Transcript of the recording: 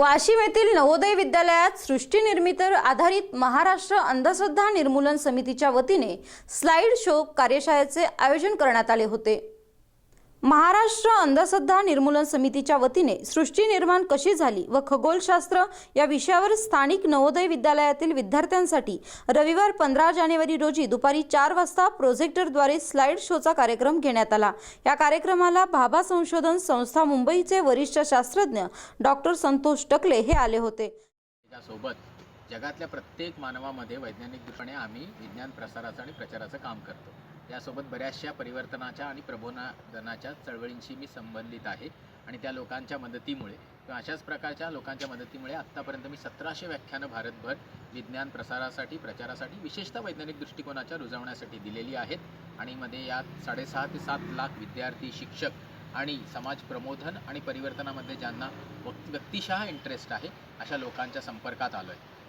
वाशिम येथील नवोदय विद्यालयात सृष्टीनिर्मितीवर आधारित महाराष्ट्र अंधश्रद्धा निर्मूलन समितीच्या वतीने स्लाइड शो कार्यशाळेचे आयोजन करण्यात आले होते. महाराष्ट्र अंधश्रद्धा निर्मूलन समितीच्या वतीने सृष्टी निर्माण कशी झाली व खगोलशास्त्र या विषयावर स्थानिक नवोदय विद्यालयातील विद्यार्थ्यांसाठी रविवार पंधरा जानेवारी रोजी दुपारी चार वाजता प्रोजेक्टरद्वारे स्लाइड शोचा कार्यक्रम घेण्यात आला. या कार्यक्रमाला भाभा संशोधन संस्था मुंबईचे वरिष्ठ शास्त्रज्ञ डॉक्टर संतोष टकले हे आले होते. जगातल्या प्रत्येक मानवामध्ये वैज्ञानिक दृष्टीने आम्ही विज्ञान प्रसाराचं आणि प्रचाराचं काम करतो. यासोबत बऱ्याचशा परिवर्तनाच्या आणि प्रबोधनाच्या चळवळींशी मी संबंधित आहे. आणि त्या लोकांच्या मदतीमुळे किंवा अशाच प्रकारच्या लोकांच्या मदतीमुळे आत्तापर्यंत मी सतराशे व्याख्यानं भारतभर विज्ञान प्रसारासाठी प्रचारासाठी विशेषतः वैज्ञानिक दृष्टिकोनाच्या रुजवण्यासाठी दिलेली आहेत. आणि मध्ये यात साडेसहा ते सात लाख विद्यार्थी शिक्षक आणि समाज प्रबोधन आणि परिवर्तनामध्ये ज्यांना व्यक्तिशः इंटरेस्ट आहे अशा लोकांच्या संपर्कात आलो आहे